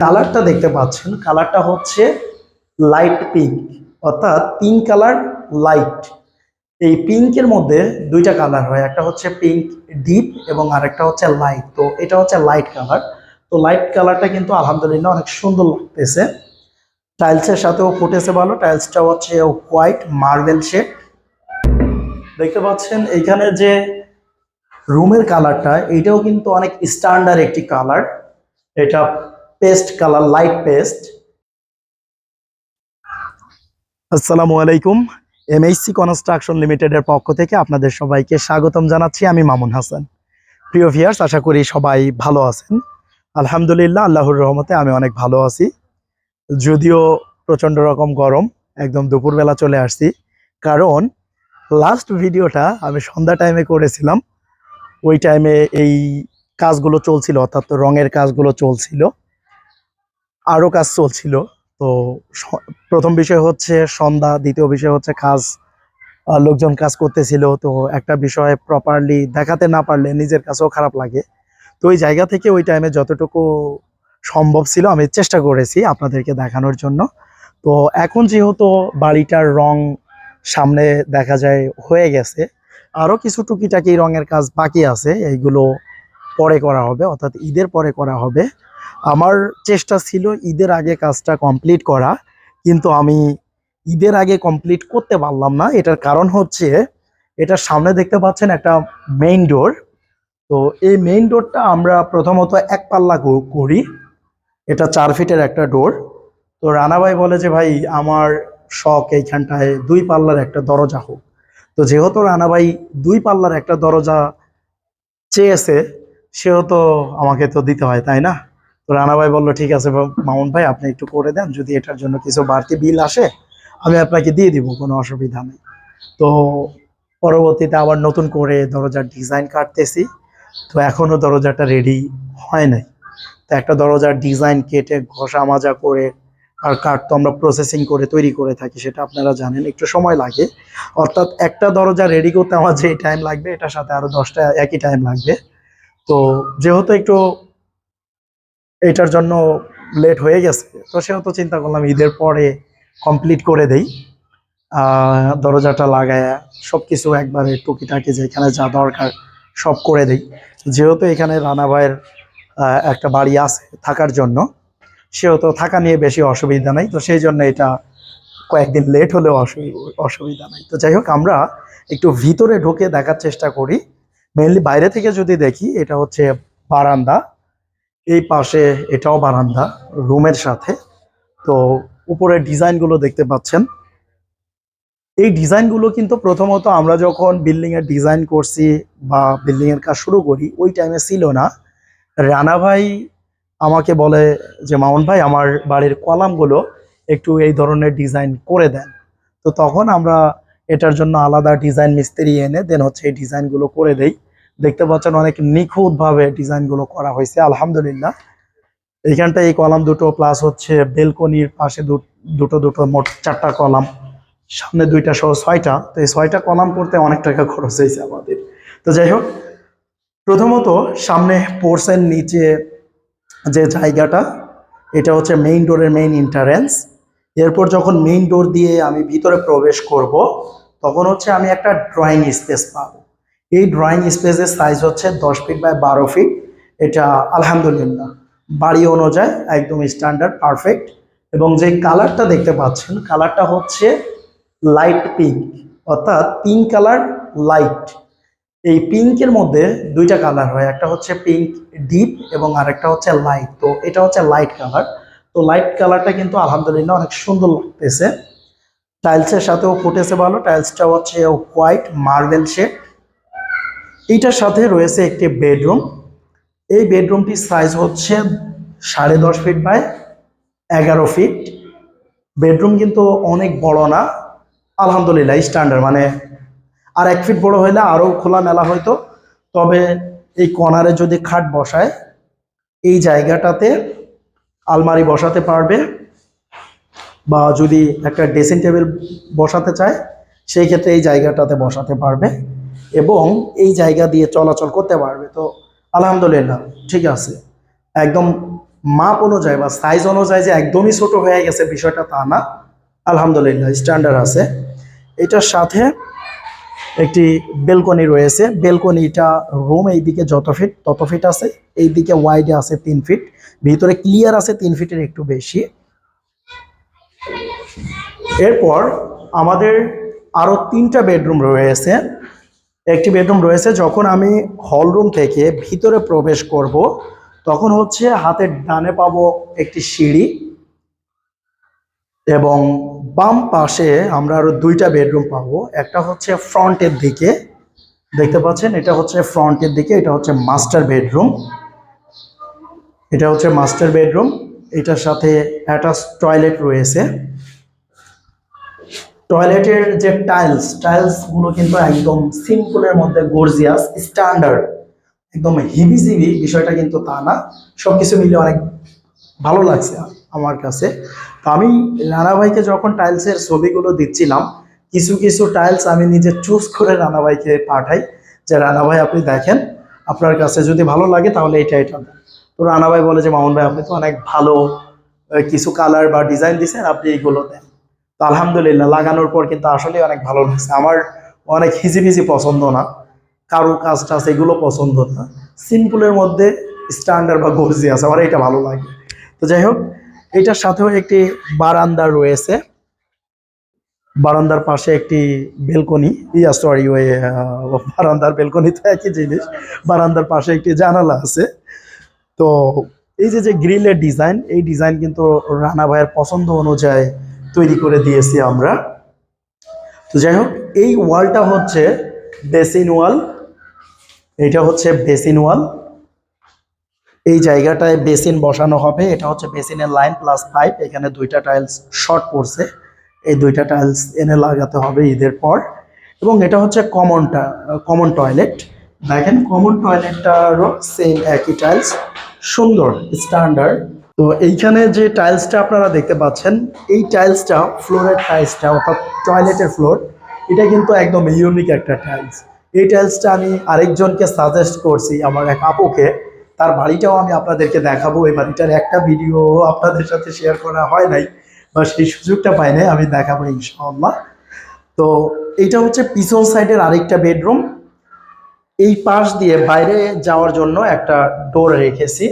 কালারটা দেখতে পাচ্ছেন। কালারটা হচ্ছে লাইট পিঙ্ক অর্থাৎ পিঙ্ক কালার লাইট এই পিঙ্কের মধ্যে দুইটা কালার হয়, একটা হচ্ছে পিঙ্ক ডিপ এবং আরেকটা হচ্ছে লাইট তো এটা হচ্ছে লাইট কালার তো লাইট কালারটা কিন্তু আলহামদুলিল্লাহ অনেক সুন্দর লাগতেছে। টাইলসের সাথেও ফুটেছে ভালো। টাইলসটা হচ্ছে হোয়াইট মার্বেল শেড দেখতে পাচ্ছেন এখানে যে রুমের কালারটা এটাও কিন্তু অনেক স্ট্যান্ডার্ড একটি কালার এটা পেস্ট কালার, লাইট পেস্ট। আসসালামু আলাইকুম এমএইসি কনস্ট্রাকশন লিমিটেডের পক্ষ থেকে আপনাদের সবাইকে স্বাগতম জানাচ্ছি। আমি মামুন হাসান। প্রিয় ভিয়ার্স আশা করি সবাই ভালো আছেন। আলহামদুলিল্লাহ, আল্লাহর রহমতে আমি অনেক ভালো আছি। যদিও প্রচণ্ড রকম গরম, একদম দুপুরবেলা চলে আসছি। কারণ লাস্ট ভিডিওটা আমি সন্ধ্যা টাইমে করেছিলাম। ওই টাইমে এই কাজগুলো চলছিল, অর্থাৎ রঙের কাজগুলো চলছিল। আরও কাজ চলছিল। তো প্রথম বিষয় হচ্ছে সন্ধ্যা, দ্বিতীয় বিষয় হচ্ছে কাজ লোকজন কাজ করতেছিল। তো একটা বিষয় প্রপারলি দেখাতে না পারলে নিজের কাছেও খারাপ লাগে। তো ওই জায়গা থেকে ওই টাইমে যতটুকু সম্ভব ছিল আমি চেষ্টা করেছি আপনাদেরকে দেখানোর জন্য। তো এখন যেহেতু বাড়িটার রং সামনে দেখা যায় হয়ে গেছে আরও কিছু টুকিটাকি রঙের কাজ বাকি আছে। এইগুলো পরে করা হবে, অর্থাৎ ঈদের পরে করা হবে। আমার চেষ্টা ছিল ঈদের আগে কাজটা কমপ্লিট করা, কিন্তু আমি ঈদের আগে কমপ্লিট করতে পারলাম না। এটার কারণ হচ্ছে এটার সামনে দেখতে পাচ্ছেন একটা মেইন ডোর তো এই মেইন ডোরটা আমরা প্রথমত এক পাল্লা করি। এটা চার ফিটের একটা ডোর তো রানাভাই বলে যে, ভাই, আমার শখ এইখানটায় দুই পাল্লার একটা দরজা হোক। তো যেহেতু রানাভাই দুই পাল্লার একটা দরজা চেয়েছে সেহেতু আমাকে তো দিতে হয়, তাই না? তো রানা ভাই বলল, ঠিক আছে মামুন ভাই, আপনি একটু করে দেন, যদি এটার জন্য কিছু বাড়তি বিল আসে, আমি আপনাকে দিয়ে দিব, কোনো অসুবিধা নেই। তো পরবর্তীতে আবার নতুন করে দরজার ডিজাইন কাটতেছি, তো এখনও দরজাটা রেডি হয় নাই। তো একটা দরজার ডিজাইন কেটে ঘষা মাজা করে, আর কাঠ তো আমরা প্রসেসিং করে তৈরি করে থাকি, সেটা আপনারা জানেন, একটু সময় লাগে। অর্থাৎ একটা দরজা রেডি করতে আমার যে টাইম লাগবে, এটার সাথে আরও দশটা একই টাইম লাগবে। তো যেহেতু একটু এটার জন্য লেট হয়ে গেছে, তো সেহেতু চিন্তা করলাম ঈদের পরে কমপ্লিট করে দেই। দরজাটা লাগায় সব কিছু একবারে টুকিটাকি যেখানে যা দরকার সব করে দেই। যেহেতু এখানে রানা ভাইয়ের একটা বাড়ি আছে থাকার জন্য, সেহেতু থাকা নিয়ে বেশি অসুবিধা নাই, তো সেই জন্য এটা কয়েকদিন লেট হলেও অসুবি- অসুবিধা নাই। তো যাই হোক, আমরা একটু ভিতরে ঢুকে দেখার চেষ্টা করি। মেইনলি বাইরে থেকে যদি দেখি, এটা হচ্ছে বারান্দা। এই পাশে এটাও বারান্দা, রুমের সাথে। তো উপরের ডিজাইনগুলো দেখতে পাচ্ছেন। এই ডিজাইনগুলো কিন্তু প্রথমত আমরা যখন বিল্ডিং এর ডিজাইন করছি বা বিল্ডিং এর কাজ শুরু করি, ওই টাইমে ছিল না। রানা ভাই আমাকে বলে যে, মামুন ভাই, আমার বাড়ির কলামগুলো একটু এই ধরনের ডিজাইন করে দেন। তো তখন আমরা এটার জন্য আলাদা ডিজাইন মিস্ত্রি এনে দেন হচ্ছে এই ডিজাইনগুলো করে দেই। দেখতে পাচ্ছেন অনেক নিখুঁতভাবে ডিজাইনগুলো করা হয়েছে, আলহামদুলিল্লাহ। এইখানটা এই কলাম দুটো প্লাস হচ্ছে বেলকনির পাশে দুটো দুটো মোট চারটা কলাম, সামনে দুইটা সহ ছয়টা। তো এই ছয়টা কলাম করতে অনেক টাকা খরচ হয়েছে আমাদের। তো যাই হোক, প্রথমত সামনে পোর্সের নিচে যে জায়গাটা, এটা হচ্ছে মেইন ডোরের মেইন এন্ট্রান্স এরপর যখন মেইন ডোর দিয়ে আমি ভিতরে প্রবেশ করব তখন হচ্ছে আমি একটা ড্রয়িং স্পেস পাবো। এই ড্রয়িং স্পেসের সাইজ হচ্ছে দশ ফিট বাই বারো ফিট এটা আলহামদুলিল্লাহ, বাড়ি অনুযায়ী একদম স্ট্যান্ডার্ড পারফেক্ট এবং যে কালারটা দেখতে পাচ্ছেন কালারটা হচ্ছে লাইট পিঙ্ক অর্থাৎ পিঙ্ক কালার লাইট এই পিঙ্কের মধ্যে দুইটা কালার হয়, একটা হচ্ছে পিঙ্ক ডিপ এবং আরেকটা হচ্ছে লাইট তো এটা হচ্ছে লাইট কালার তো লাইট কালারটা কিন্তু আলহামদুলিল্লাহ অনেক সুন্দর লাগতেছে। টাইলসের সাথেও ফুটেছে ভালো টাইলসটা হচ্ছে হোয়াইট মার্বেল শেড এইটার সাথে রয়েছে একটি বেডরুম এই বেডরুমটির সাইজ হচ্ছে সাড়ে দশ ফিট বাই এগারো ফিট বেডরুম কিন্তু অনেক বড় না, আলহামদুলিল্লাহ স্ট্যান্ডার্ড মানে আর এক ফিট বড় হইলে আরও খোলা মেলা হইতো। তবে এই কর্নারে যদি খাট বসায়, এই জায়গাটাতে আলমারি বসাতে পারবে। বা যদি একটা ড্রেসিং টেবিল বসাতে চায়, সেই ক্ষেত্রে এই জায়গাটাতে বসাতে পারবে এবং এই জায়গা দিয়ে চলাচল করতে পারবে। তো আলহামদুলিল্লাহ, ঠিক আছে। একদম মাপ অনুযায়ী বা সাইজ অনুযায়ী যে একদমই ছোট হয়ে গেছে বিষয়টা তা না। আলহামদুলিল্লাহ স্ট্যান্ডার্ড আছে। এটার সাথে একটি বেলকনি রয়েছে। বেলকনিটা রুম এইদিকে যত ফিট তত ফিট আছে। এইদিকে ওয়াইডে আছে তিন ফিট ভিতরে ক্লিয়ার আছে তিন ফিটের একটু বেশি। এরপর আমাদের আরও তিনটা বেডরুম রয়েছে। একটি বেডরুম রয়েছে যখন আমি হলরুম থেকে ভিতরে প্রবেশ করব, তখন হচ্ছে হাতের ডানে পাবো একটি সিঁড়ি এবং বাম পাশে আমরা আরও দুইটা বেডরুম পাবো। একটা হচ্ছে ফ্রন্টের দিকে, দেখতে পাচ্ছেন? এটা হচ্ছে ফ্রন্টের দিকে, এটা হচ্ছে মাস্টার বেডরুম। এটা হচ্ছে মাস্টার বেডরুম। এটার সাথে অ্যাটাচ টয়লেট রয়েছে। টয়লেটের যে টাইলস টাইলসগুলো কিন্তু একদম সিম্পলের মধ্যে গর্জিয়াস স্ট্যান্ডার্ড একদম হিবিজিবি বিষয়টা কিন্তু তা না। সবকিছু মিলে অনেক ভালো লাগছে আমার কাছে। তো আমি রানা ভাইকে যখন টাইলসের ছবিগুলো দিচ্ছিলাম, কিছু কিছু টাইলস আমি নিজে চুজ করে রানা ভাইকে পাঠাই। যে রানা ভাই আপনি দেখেন, আপনার কাছে যদি ভালো লাগে তাহলে এটা এটা তো রানা ভাই বলে যে, মামুন ভাই, আপনি তো অনেক ভালো কিছু কালার বা ডিজাইন দিচ্ছেন আপনি এইগুলো দেন। তো আলহামদুলিল্লাহ, লাগানোর পর কিন্তু আসলে অনেক ভালো লাগছে। আমার অনেক হিজিবিজি পছন্দ না, কারও কাজ টাজ এগুলো পছন্দ না। সিম্পলের মধ্যে স্ট্যান্ডার্ড বা গর্জি আছে, আমার এটা ভালো লাগে। তো যাই হোক, এটার সাথেও একটি বারান্দা রয়েছে। বারান্দার পাশে একটি বেলকনি, ইয়া সরি ওই বারান্দার বেলকনি তো একই জিনিস। বারান্দার পাশে একটি জানালা আছে। তো এই যে যে গ্রিলের ডিজাইন, এই ডিজাইন কিন্তু রানা ভাইয়ের পছন্দ অনুযায়ী তৈরি করে দিয়েছি আমরা। তো যাই হোক, এই ওয়ালটা হচ্ছে বেসিন ওয়াল। এটা হচ্ছে বেসিন ওয়াল। এই জায়গাটায় বেসিন বসানো হবে। এটা হচ্ছে বেসিনের লাইন প্লাস পাইপ। এখানে দুইটা টাইলস শর্ট পড়ছে। এই দুইটা টাইলস এনে লাগাতে হবে ঈদের পর। এবং এটা হচ্ছে কমনটা, কমন টয়লেট। দেখেন কমন টয়লেটটারও সেম একই টাইলস সুন্দর স্ট্যান্ডার্ড তো এইখানে যে টাইলসটা আপনারা দেখতে পাচ্ছেন, এই টাইলসটা ফ্লোরের টাইলসটা অর্থাৎ টয়লেটের ফ্লোর এটা কিন্তু একদম ইউনিক একটা টাইলস এই টাইলসটা আমি আরেকজনকে সাজেস্ট করছি, আমার এক আপুকে। তার বাড়িটাও আমি আপনাদেরকে দেখাবো। এই বাড়িটার একটা ভিডিও আপনাদের সাথে শেয়ার করা হয় নাই, বা সেই সুযোগটা পাই নাই, আমি দেখাবো ইনশাআল্লাহ। তো এটা হচ্ছে পিছন সাইডের আরেকটা বেডরুম এই পাশ দিয়ে বাইরে যাওয়ার জন্য একটা ডোর রেখেছি।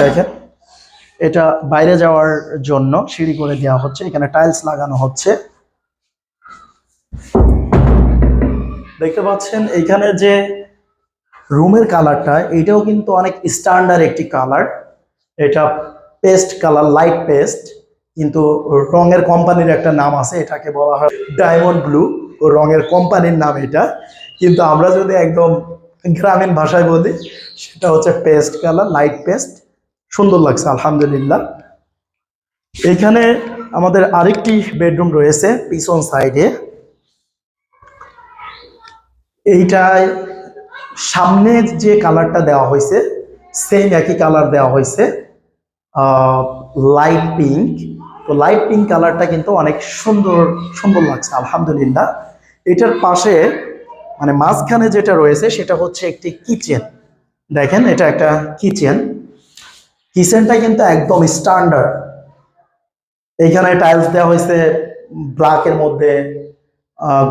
দেখেন, এটা বাইরে যাওয়ার জন্য সিঁড়ি করে দেওয়া হচ্ছে। এখানে টাইলস লাগানো হচ্ছে। দেখতে পাচ্ছেন, এখানে যে রুমের কালারটা এটাও কিন্তু অনেক স্ট্যান্ডার্ড একটি কালার এটা পেস্ট কালার লাইট পেস্ট কিন্তু রঙের কোম্পানির একটা নাম আছে, এটাকে বলা হয় ডায়মন্ড ব্লু রঙের কোম্পানির নাম এটা। কিন্তু আমরা যদি একদম গ্রামীণ ভাষায় বলি, সেটা হচ্ছে পেস্ট কালার লাইট পেস্ট সুন্দর লাগছে, আলহামদুলিল্লাহ। এইখানে আমাদের আরেকটি বেডরুম রয়েছে পিছন সাইডে এইটায় সামনে যে কালারটা দেওয়া হয়েছে সেম একই কালার দেওয়া হয়েছে লাইট পিঙ্ক তো লাইট পিঙ্ক কালারটা কিন্তু অনেক সুন্দর সুন্দর লাগছে, আলহামদুলিল্লাহ। এটার পাশে মানে মাঝখানে যেটা রয়েছে সেটা হচ্ছে একটি কিচেন। দেখেন, এটা একটা কিচেন। কিচেনটা কিন্তু একদম স্ট্যান্ডার্ড। এইখানে টাইলস দেওয়া হয়েছে ব্ল্যাকের মধ্যে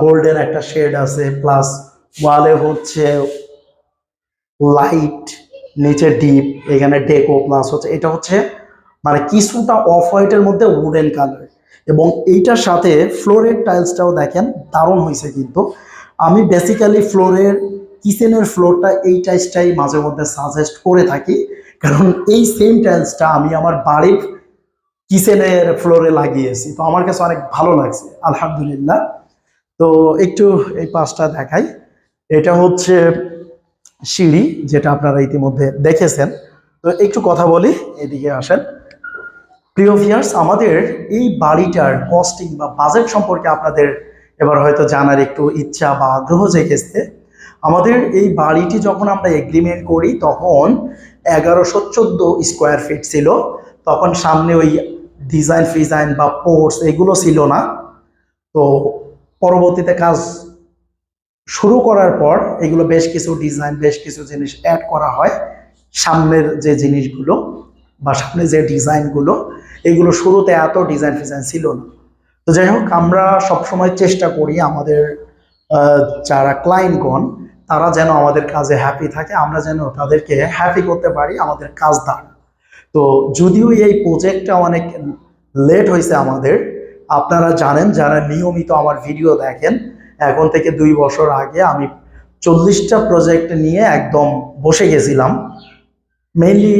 গোল্ডেন একটা শেড আছে, প্লাস ওয়ালে হচ্ছে লাইট, নিচে ডিপ, এখানে ডেকো, প্লাস হচ্ছে, এটা হচ্ছে মানে কিছুটা অফ হোয়াইটের মধ্যে উডেন কালার। এবং এইটার সাথে ফ্লোরের টাইলসটাও দেখেন, দারুণ হয়েছে কিন্তু। আমি বেসিক্যালি ফ্লোরের কিচেনের ফ্লোরটা এই টাইলসটাই মাঝে মধ্যে সাজেস্ট করে থাকি। কারণ এই সেম টাইলসটা আমি আমার বাড়ির কিচেনের ফ্লোরে লাগিয়েছি। তো আমার কাছে অনেক ভালো লাগছে, আলহামদুলিল্লাহ। তো একটু এই পাশটা দেখাই। এটা হচ্ছে সিঁড়ি, যেটা আপনারা ইতিমধ্যে দেখেছেন। তো একটু কথা বলি, এদিকে আসেন। প্রিয় ভিয়ার্স আমাদের এই বাড়িটার কস্টিং বা বাজেট সম্পর্কে আপনাদের এবার হয়তো জানার একটু ইচ্ছা বা আগ্রহ জেগেছে। আমাদের এই বাড়িটি যখন আমরা এগ্রিমেন্ট করি, তখন এগারোশো চোদ্দ স্কোয়ার ফিট ছিল। তখন সামনে ওই ডিজাইন ফিজাইন বা পোর্টস এগুলো ছিল না। তো পরবর্তীতে কাজ শুরু করার পর এগুলো বেশ কিছু ডিজাইন বেশ কিছু জিনিস অ্যাড করা হয়। সামনের যে জিনিসগুলো বা সামনে যে ডিজাইনগুলো এগুলো শুরুতে এত ডিজাইন ফিজাইন ছিল না। তো যাই হোক, আমরা সবসময় চেষ্টা করি আমাদের যারা ক্লায়েন্টগণ তারা যেন আমাদের কাজে হ্যাপি থাকে, আমরা যেন তাদেরকে হ্যাপি করতে পারি আমাদের কাজ দ্বারা। তো যদিও এই প্রজেক্টটা অনেক লেট হয়েছে আমাদের, আপনারা জানেন, যারা নিয়মিত আমার ভিডিও দেখেন, এখন থেকে দুই বছর আগে আমি চল্লিশটা প্রজেক্ট নিয়ে একদম বসে গেছিলাম। মেইনলি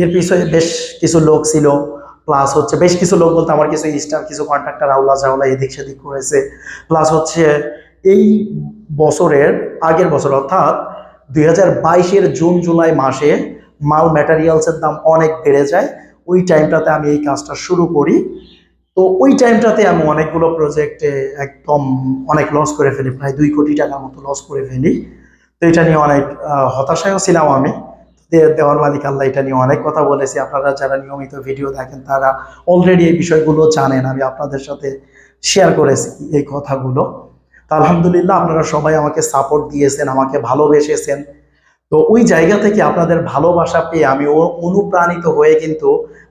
এর পিছনে বেশ কিছু লোক ছিল প্লাস হচ্ছে বেশ কিছু লোক বলতে আমার কিছু স্টাফ কিছু কন্ট্রাক্টর আউলা জাউলা, এদিক সেদিক করেছে। প্লাস হচ্ছে এই বছরের আগের বছর, অর্থাৎ দুই হাজার বাইশের জুন, জুলাই মাসে মাল ম্যাটেরিয়ালসের দাম অনেক বেড়ে যায়। ওই টাইমটাতে আমি এই কাজটা শুরু করি। তো ওই টাইমটাতে আমি অনেকগুলো প্রজেক্টে একদম অনেক লস করে ফেলি, প্রায় দুই কোটি টাকার মতো লস করে ফেলি। তো এটা নিয়ে অনেক হতাশায়ও ছিলাম আমি। দেওয়ার মালিক আল্লাহ, এটা নিয়ে অনেক কথা বলেছি। আপনারা যারা নিয়মিত ভিডিও দেখেন, তারা অলরেডি এই বিষয়গুলো জানেন। আমি আপনাদের সাথে শেয়ার করেছি এই কথাগুলো। তো আলহামদুলিল্লাহ, আপনারা সবাই আমাকে সাপোর্ট দিয়েছেন, আমাকে ভালোবেসেছেন। তো ওই জায়গা থেকে আপনাদের ভালোবাসা পেয়ে আমি অনুপ্রাণিত হয়ে কিন্তু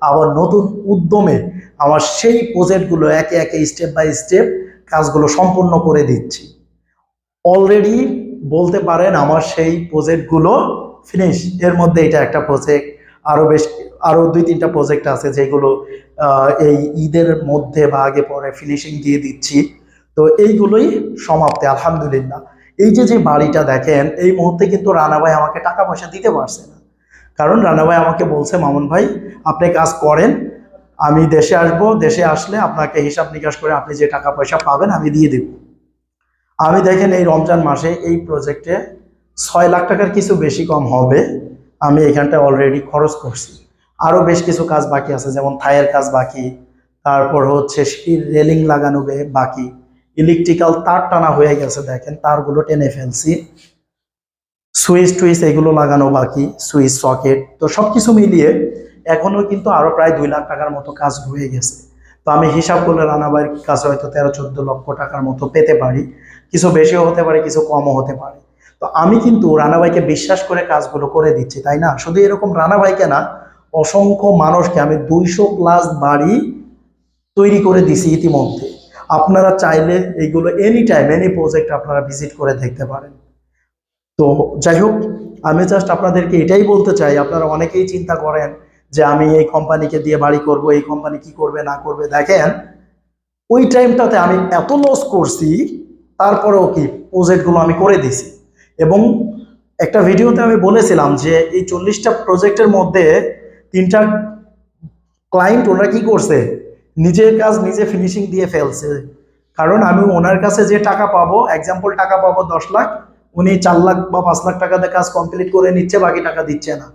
আবার নতুন উদ্যমে আমার সেই প্রজেক্টগুলো একে একে স্টেপ বাই স্টেপ কাজগুলো সম্পূর্ণ করে দিচ্ছি। অলরেডি বলতে পারেন, আমার সেই প্রজেক্টগুলো ফিনিশ এর মধ্যে এটা একটা প্রজেক্ট আরও বেশ আরও দুই তিনটা প্রজেক্ট আছে যেগুলো এই ঈদের মধ্যে বা আগে পরে ফিনিশিং দিয়ে দিচ্ছি। তো এইগুলোই সমাপ্তি, আলহামদুলিল্লাহ। এই যে যে বাড়িটা দেখেন, এই মুহূর্তে কিন্তু রানা ভাই আমাকে টাকা পয়সা দিতে পারছে না। কারণ রানা ভাই আমাকে বলছে, মামুন ভাই, আপনি কাজ করেন, আমি দেশে আসব, দেশে আসলে আপনাকে হিসাব নিকাশ করে আপনি যে টাকা পয়সা পাবেন, আমি দিয়ে দেব। আমি দেখেন এই রমজান মাসে এই প্রজেক্টে ছয় লাখ টাকার কিছু বেশি কম হবে, আমি এখানটা অলরেডি খরচ করছি। আরও বেশ কিছু কাজ বাকি আছে, যেমন থায়ের কাজ বাকি, তারপর হচ্ছে রেলিং লাগানো বাকি। ইলেকট্রিক্যাল তার টানা হয়ে গেছে, দেখেন, তারগুলো টেনে ফেলছি। সুইচ টুইচ এগুলো লাগানো বাকি সুইচ সকেট তো সব কিছু মিলিয়ে এখনও কিন্তু আরও প্রায় দুই লাখ টাকার মতো কাজ হয়ে গেছে। তো আমি হিসাব করলে রানাবাইয়ের কাছে হয়তো তেরো, চোদ্দ লক্ষ টাকার মতো পেতে পারি। কিছু বেশিও হতে পারে, কিছু কমও হতে পারে। তো আমি কিন্তু রানাবাইকে বিশ্বাস করে কাজগুলো করে দিচ্ছি, তাই না? শুধু এরকম রানাবাইকে না, অসংখ্য মানুষকে আমি দুইশো প্লাস বাড়ি তৈরি করে দিছি ইতিমধ্যে। আপনারা চাইলে এইগুলো এনি টাইম এনি প্রজেক্ট আপনারা ভিজিট করে দেখতে পারেন। তো যাই হোক, আমি জাস্ট আপনাদেরকে এটাই বলতে চাই, আপনারা অনেকেই চিন্তা করেন যে আমি এই কোম্পানিকে দিয়ে বাড়ি করব, এই কোম্পানি কি করবে, না করবে। দেখেন, ওই টাইমটাতে আমি এত লস করছি, তারপরেও কি প্রজেক্টগুলো আমি করে দিছি। এবং একটা ভিডিওতে আমি বলেছিলাম যে এই চল্লিশটা প্রজেক্টের মধ্যে তিনটা ক্লায়েন্ট ওনারা কি করছে? নিজের কাজ নিজে ফিনিশিং দিয়ে ফেলছে। কারণ আমি ওনার কাছে যে টাকা পাবো এক্সাম্পল টাকা পাবো দশ লাখ, উনি চার লাখ বা পাঁচ লাখ টাকাতে কাজ কমপ্লিট করে নিচ্ছে, বাকি টাকা দিচ্ছে না।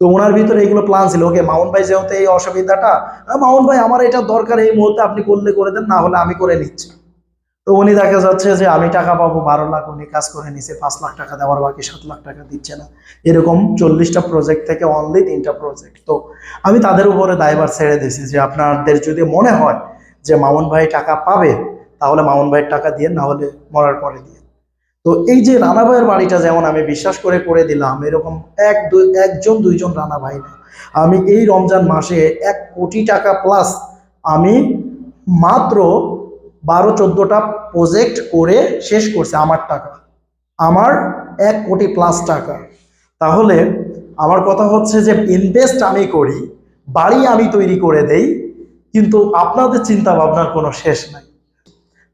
তো ওনার ভিতরে এইগুলো প্ল্যান ছিল। ওকে, মামুন ভাই যেহেতু এই অসুবিধাটা মামুন ভাই, আমার এটা দরকার এই মুহূর্তে আপনি করলে করে দেন, না হলে আমি করে নিচ্ছি। তো উনি দেখা যাচ্ছে যে আমি টাকা পাবো বারো লাখ, উনি কাজ করে নিছে পাঁচ লাখ টাকা দেওয়ার বাকি সাত লাখ টাকা দিচ্ছে না। এরকম চল্লিশটা প্রজেক্ট থেকে অনলি তিনটা প্রজেক্ট তো আমি তাদের উপরে দায়ভার ছেড়ে দিয়েছি যে আপনাদের যদি মনে হয় যে মামুন ভাই টাকা পাবে, তাহলে মামুন ভাইয়ের টাকা দিয়ে না হলে মরার পরে দিয়ে। তো এই যে রানা ভাইয়ের বাড়িটা যেমন আমি বিশ্বাস করে করে দিলাম, এরকম এক দুই একজন, দুইজন রানা ভাই না। আমি এই রমজান মাসে এক কোটি টাকা প্লাস আমি মাত্র বারো চোদ্দোটা প্রজেক্ট করে শেষ করছে আমার টাকা। আমার এক কোটি প্লাস টাকা। তাহলে আমার কথা হচ্ছে যে ইনভেস্ট আমি করি, বাড়ি আমি তৈরি করে দেই, কিন্তু আপনাদের চিন্তা ভাবনার কোনো শেষ নাই।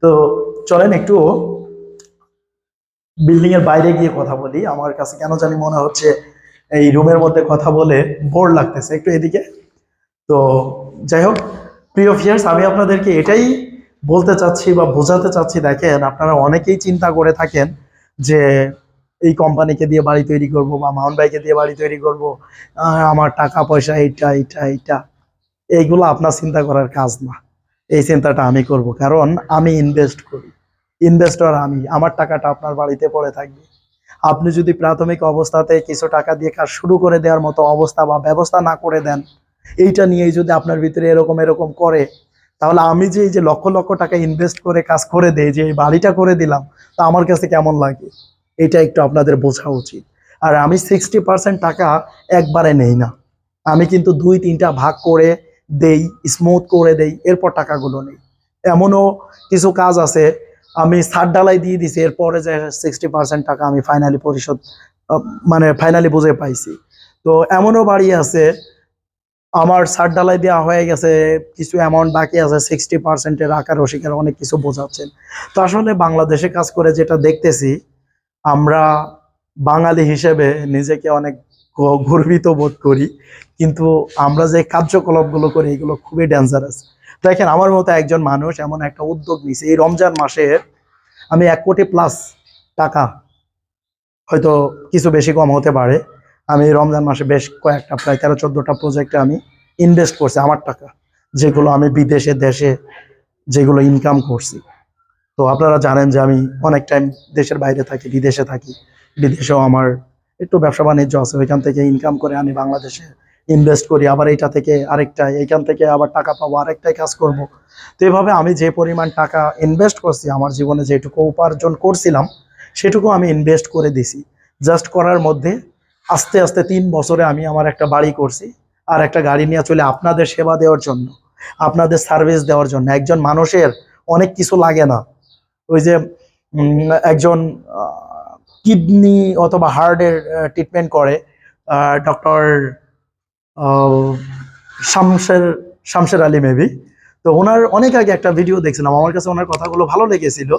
তো চলেন একটু বিল্ডিং এর বাইরে গিয়ে কথা বলি। আমার কাছে কেন জানি মনে হচ্ছে এই রুমের মধ্যে কথা বলে বোর লাগতেছে। একটু এদিকে। তো যাই হোক, প্রিয় ফিয়ার্স আমি আপনাদেরকে এটাই বলতে চাচ্ছি বা বোঝাতে চাচ্ছি, দেখেন আপনারা অনেকেই চিন্তা করে থাকেন যে এই কোম্পানিকে দিয়ে বাড়ি তৈরি করব বা মাউন্ট বাইকে দিয়ে বাড়ি তৈরি করব আমার টাকা পয়সা এইটা এইটা এইটা। এইগুলো আপনার চিন্তা করার কাজ না। এই চিন্তাটা আমি করব, কারণ আমি ইনভেস্ট করি। ইনভেস্টর আমি, আমার টাকাটা আপনার বাড়িতে পড়ে থাকবে। আপনি যদি প্রাথমিক অবস্থাতে কিছু টাকা দিয়ে কাজ শুরু করে দেওয়ার মতো অবস্থা বা ব্যবস্থা না করে দেন, এইটা নিয়েই যদি আপনার ভিতরে এরকম এরকম করে তাহলে আমি যে এই যে লক্ষ লক্ষ টাকা ইনভেস্ট করে কাজ করে দেই, যে এই বাড়িটা করে দিলাম, তা আমার কাছে কেমন লাগে? এটা একটু আপনাদের বোঝা উচিত। আর আমি সিক্সটি পার্সেন্ট টাকা একবারে নেই না। আমি কিন্তু দুই তিনটা ভাগ করে দেই স্মুথ করে দেই, এরপর টাকাগুলো নেই। এমনও কিছু কাজ আছে, আমি সার ডালাই দিয়ে দিছি, এরপরে যে সিক্সটি পার্সেন্ট টাকা আমি ফাইনালি পরিশোধ মানে ফাইনালি বুঝে পাইছি। তো এমনও বাড়ি আছে আমার সার ডালাই দেওয়া হয়ে গেছে, কিছু অ্যামাউন্ট বাকি আছে সিক্সটি পার্সেন্টের আকার রসিকের অনেক কিছু বোঝাচ্ছেন। তো আসলে বাংলাদেশে কাজ করে যেটা দেখতেছি, আমরা বাঙালি হিসেবে নিজেকে অনেক গর্বিত বোধ করি, কিন্তু আমরা যে কার্যকলাপগুলো করি, এগুলো খুবই ডেঞ্জারাস দেখেন, আমার মতো একজন মানুষ এমন একটা উদ্যোগ নিছে এই রমজান মাসে আমি এক কোটি প্লাস টাকা হয়তো কিছু বেশি কম হতে পারে আমি রমজান মাসে বেশ কয়েকটা, প্রায় তেরো, চোদ্দটা প্রজেক্টে আমি ইনভেস্ট করছি আমার টাকা, যেগুলো আমি বিদেশে, দেশে যেগুলো ইনকাম করছি। তো আপনারা জানেন যে আমি অনেক টাইম দেশের বাইরে থাকি, বিদেশে থাকি। বিদেশেও আমার একটু ব্যবসা বাণিজ্য আছে, ওইখান থেকে ইনকাম করে আমি বাংলাদেশে ইনভেস্ট করি। আবার এইটা থেকে আরেকটা, এইখান থেকে আবার টাকা পাবো আরেকটাই কাজ করব। তো এভাবে আমি যে পরিমাণ টাকা ইনভেস্ট করছি, আমার জীবনে যেটুকু উপার্জন করছিলাম, সেটুকু আমি ইনভেস্ট করে দিছি। জাস্ট করার মধ্যে আস্তে আস্তে তিন বছরে আমি আমার একটা বাড়ি করছি আর একটা গাড়ি নিয়ে চলে আপনাদের সেবা দেওয়ার জন্য, আপনাদের সার্ভিস দেওয়ার জন্য। একজন মানুষের অনেক কিছু লাগে না। ওই যে একজন কিডনি অথবা হার্টের ট্রিটমেন্ট করে ডক্টর শামসের শামসের আলী মেবি তো ওনার অনেক আগে একটা ভিডিও দেখছিলাম। আমার কাছে ওনার কথাগুলো ভালো লেগেছিল।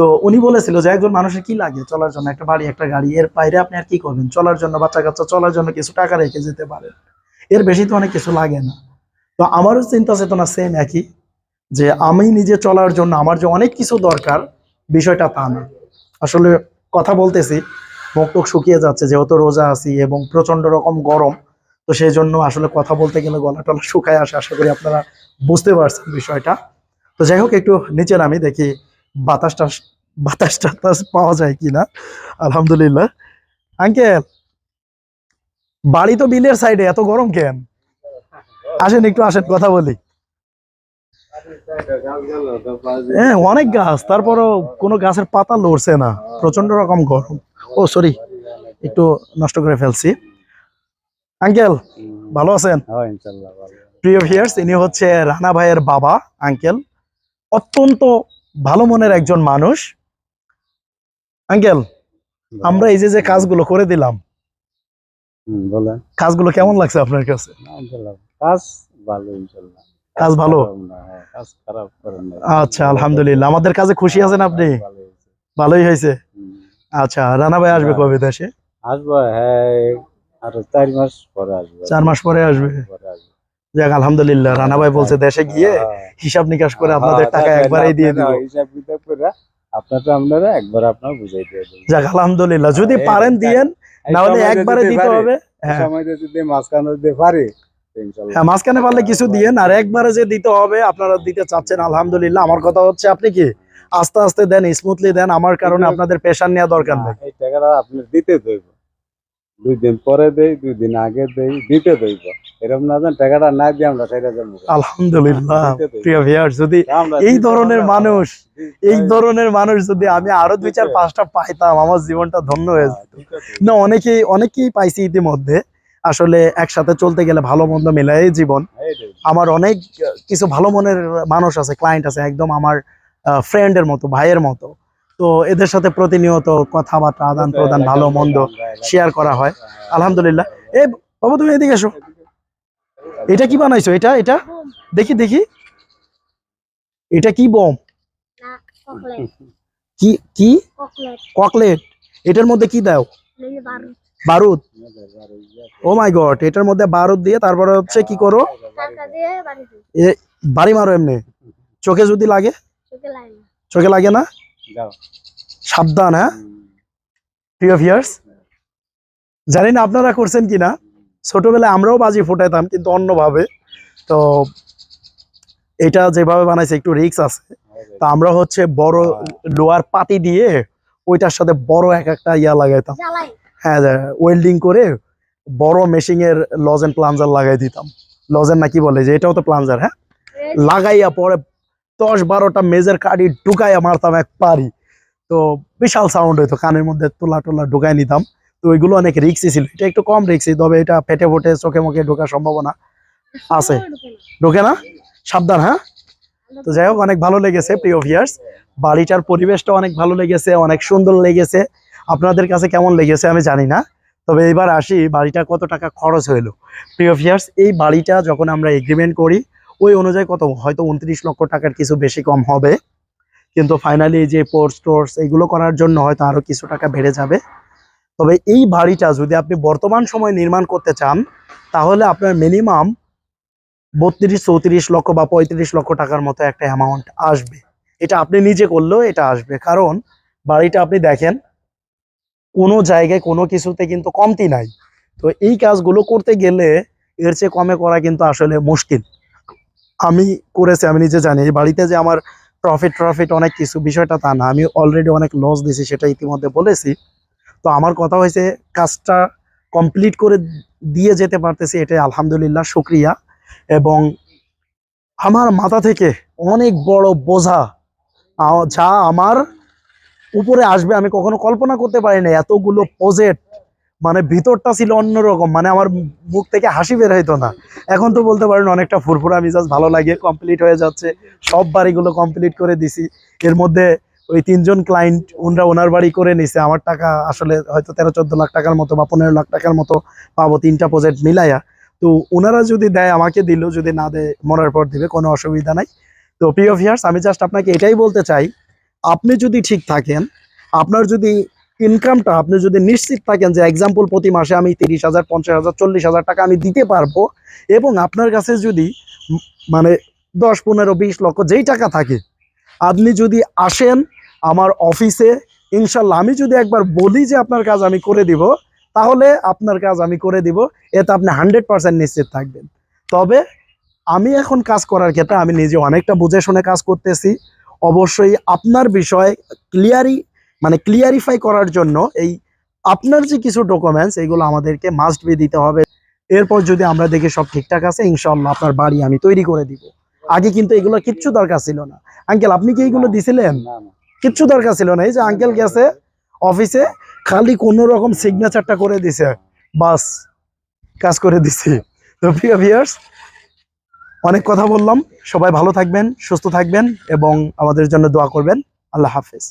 তো উনি বলেছিল যে একজন মানুষের কি লাগে চলার জন্য? একটা বাড়ি, একটা গাড়ি, এর বাইরে আপনি আর কি করবেন? চলার জন্য বাচ্চা কাচ্চা চলার জন্য কিছু টাকা রেখে যেতে পারেন। এর বেশি তো অনেক কিছু লাগে না। তো আমারও চিন্তা চেতনা সেম একই, যে আমি নিজে চলার জন্য আমার যে অনেক কিছু দরকার, বিষয়টা তা না। আসলে কথা বলতেছি, মুখ টুক শুকিয়ে যাচ্ছে, যেহেতু রোজা আছি এবং প্রচণ্ড রকম গরম, তো সেই জন্য আসলে কথা বলতে গেলে গলা টলা শুকায় আসে, আশা করি আপনারা বুঝতে পারছেন বিষয়টা। তো যাই হোক, একটু নিচে নামি, দেখি বাতাসটা বাতাস টাতাস পাওয়া যায় কিনা আলহামদুলিল্লাহ। আঙ্কেল বাড়ি তো বিলের সাইডে এত গরম কেন? আসেন একটু আসেন কথা বলি। হ্যাঁ অনেক গাছ তারপরও কোনো গাছের পাতা লড়ছে না প্রচণ্ড রকম গরম। ও সরি একটু নষ্ট করে ফেলছি। আঙ্কেল ভালো আছেন? হ্যাঁ প্রিয় ভিয়ার্স ইনি হচ্ছে রানা ভাইয়ের বাবা আঙ্কেল। অত্যন্ত ভালো মনের একজন মানুষ। আঙ্কেল আমরা এই যে যে কাজগুলো করে দিলাম। কাজগুলো কেমন লাগছে আপনার কাছে? কাজ ভালো কাজ ভালো? হ্যাঁ, আচ্ছা আলহামদুলিল্লাহ। আমাদের কাজে খুশি আছেন আপনি? ভালোই হয়েছে। আচ্ছা রানা ভাই আসবে কবে দেশে? আসব হ্যাঁ আরও চার মাস পরে আসবে। চার মাস পরে আসব। যাক আলহামদুলিল্লাহ। রানা ভাই বলছে দেশে গিয়ে হ্যাঁ, হিসাব নিকাশ করে আপনাদের হ্যাঁ, টাকা দেখেন, একবারেই দিয়ে দিব। হিসাব করে আপনারটা আপনারা একবার আপনার বুঝাই দিয়ে দেবেন। যাক আলহামদুলিল্লাহ। যদি পারেন দিয়েন না হলে একবারে দিতে হবে। হ্যাঁ। যদি মাঝখানে দিতে পারি হ্যাঁ মাঝখানে পারলে কিছু দিয়েন আর একবারে যে দিতে হবে আপনারা দিতে চাচ্ছেন আলহামদুলিল্লাহ। আমার কথা হচ্ছে আপনি কি আস্তে আস্তে দেন স্মুথলি দেন আমার কারণে আপনাদের পেশার নেওয়া দরকার নেই। এই টাকাটা আপনি দিতে দইব দুই দিন পরে দেই দুই দিন আগে দেই দিতে দইব। এরকম না জান টাকাটা না দিয়ে আমরা সেটা যাব আলহামদুলিল্লাহ প্রিয় ভিউয়ার যদি এই ধরনের মানুষ এই ধরনের মানুষ যদি আমি আরও দুই চার পাঁচটা পাইতাম আমার জীবনটা ধন্য হয়ে যেত। হ্যাঁ, দইব। না অনেকেই অনেকেই পাইছি ইতিমধ্যে। আসলে একসাথে চলতে গেলে ভালো মন্দ মিলাই জীবন। আমার অনেক কিছু ভালো মনের মানুষ আছে ক্লায়েন্ট আছে একদম আমার ফ্রেন্ডের মতো ভাইয়ের মতো। তো এদের সাথে প্রতিনিয়ত কথাবার্তা আদান প্রদান ভালো মন্দ শেয়ার করা হয়। আলহামদুলিল্লাহ। এ বাবু তুমি এদিকে এসো। এটা কি বানাইছো? এটা এটা? দেখি দেখি। এটা কি বম? কি কি? ককলেট এটার মধ্যে কি দাও? বারুদ। বারুদ। ও মাই গড এটার মধ্যে বারুদ দিয়ে তারপরে হচ্ছে কি করো? বাড়ি মারো এমনি। চোখে যদি লাগে? চোখে লাগে না। চোখে লাগে না? যাও। সাবধান হ্যাঁ? প্রিয় ভিয়ার্স জানি না আপনারা করছেন কিনা। ছোটবেলায় আমরাও বাজি ফুটাইতাম কিন্তু অন্যভাবে। তো এটা যেভাবে বানাইছে একটু রিক্স আছে। তো আমরা হচ্ছে বড় লোয়ার পাতি দিয়ে ওইটার সাথে বড় এক একটা ইয়া লাগাইতাম। হ্যাঁ ওয়েল্ডিং করে বড় মেশিং এর লজেন প্লাঞ্জার লাগাই দিতাম। লজেন না কি বলে যে এটাও তো প্লাঞ্জার হ্যাঁ? লাগাইয়া পরে দশ বারোটা মেজের কাঠি ঢুকাইয়া মারতাম এক পারি। তো বিশাল সাউন্ড হইতো, কানের মধ্যে তোলা টোলা ঢুকাই নিতাম। তো ওইগুলো অনেক রিক্সি ছিল, এটা একটু কম রিক্সি তবে এটা ফেটে ফোটে চোখে মুখে ঢোকার সম্ভাবনা আছে। ঢোকে না? সাবধান হ্যাঁ? তো যাই হোক, অনেক ভালো লেগেছে, প্রিয় ভিয়ার্স বাড়িটার পরিবেশটা অনেক ভালো লেগেছে, অনেক সুন্দর লেগেছে। আপনাদের কাছে কেমন লেগেছে আমি জানি না, তবে এবার আসি বাড়িটা কত টাকা খরচ হইল। প্রিয় ভিয়ার্স এই বাড়িটা যখন আমরা এগ্রিমেন্ট করি ওই অনুযায়ী কত? হয়তো উনত্রিশ লক্ষ টাকার কিছু বেশি কম হবে। কিন্তু ফাইনালি যে পোর্স টোর্স এগুলো করার জন্য হয়তো আরও কিছু টাকা বেড়ে যাবে। তবে এই বাড়িটা যদি আপনি বর্তমান সময় নির্মাণ করতে চান, তাহলে আপনার মিনিমাম বত্রিশ, চৌত্রিশ লক্ষ বা পঁয়ত্রিশ লক্ষ টাকার মতো একটা অ্যামাউন্ট আসবে। এটা আপনি নিজে করলেও এটা আসবে। কারণ বাড়িটা আপনি দেখেন, কোনো জায়গায় কোনো কিছুতে কিন্তু কমতি নাই। তো এই কাজগুলো করতে গেলে এর চেয়ে কমে করা কিন্তু আসলে মুশকিল। আমি করেছি, আমি নিজে জানি। বাড়িতে যে আমার প্রফিট প্রফিট অনেক কিছু, বিষয়টা তা না। আমি অলরেডি অনেক লস দিয়েছি, সেটা ইতিমধ্যে বলেছি। তো আমার কথা হয়েছে, কাজটা কমপ্লিট করে দিয়ে যেতে পারতেছি এটাই আলহামদুলিল্লাহ, শুক্রিয়া। এবং আমার মাথা থেকে অনেক বড় বোঝা যা আমার উপরে আসবে, আমি কখনো কল্পনা করতে পারি না এতগুলো প্রজেক্ট মানে ভিতরটা ছিল অন্যরকম মানে আমার মুখ থেকে হাসি বের হইতো না। এখন তো বলতে পারেন অনেকটা ফুরফুরা মিজাজ, ভালো লাগে কমপ্লিট হয়ে যাচ্ছে। সব বাড়িগুলো কমপ্লিট করে দিছি। এর মধ্যে ওই তিনজন ক্লায়েন্ট ওনরা ওনার বাড়ি করে নিছে। আমার টাকা আসলে হয়তো তেরো, চোদ্দ লাখ টাকার মতো বা পনেরো লাখ টাকার মতো পাবো তিনটা প্রজেক্ট মিলাইয়া। তো ওনারা যদি দেয়, আমাকে দিল, যদি না দেয়, মরার পর দিবে, কোনো অসুবিধা নাই। তো প্রিয় ভিয়ার্স আমি জাস্ট আপনাকে এটাই বলতে চাই, আপনি যদি ঠিক থাকেন, আপনার যদি ইনকামটা আপনি যদি নিশ্চিত থাকেন যে এক্সাম্পল প্রতি মাসে আমি তিরিশ হাজার, পঞ্চাশ হাজার, চল্লিশ হাজার টাকা আমি দিতে পারব, এবং আপনার কাছে যদি মানে দশ, পনেরো, বিশ লক্ষ যেই টাকা থাকে, আপনি যদি আসেন আমার অফিসে ইনশাল্লাহ আমি যদি একবার বলি যে আপনার কাজ আমি করে দিব, তাহলে আপনার কাজ আমি করে দিব, এতে আপনি হান্ড্রেড পার্সেন্ট নিশ্চিত থাকবেন। তবে আমি এখন কাজ করার ক্ষেত্রে আমি নিজে অনেকটা বুঝে শুনে কাজ করতেছি। অবশ্যই আপনার বিষয় ক্লিয়ারি মানে ক্লিয়ারিফাই করার জন্য এই আপনার যে কিছু ডকুমেন্টস এগুলো আমাদেরকে মাস্ট বি দিতে হবে। এরপর যদি আমরা দেখি সব ঠিকঠাক আছে ইনশাল্লাহ আপনার বাড়ি আমি তৈরি করে দিব। আগে কিন্তু এগুলো কিচ্ছু দরকার ছিল না। আঙ্কেল আপনি কি এইগুলো দিছিলেন? কিচ্ছু দরকার ছিল না। এই যে আঙ্কেল গেছে অফিসে খালি কোনো রকম সিগনেচারটা করে দিছে। বাস কাজ করে দিছি। তো প্রিয় ভিয়ার্স অনেক কথা বললাম। সবাই ভালো থাকবেন সুস্থ থাকবেন এবং আমাদের জন্য দোয়া করবেন। আল্লাহ হাফেজ।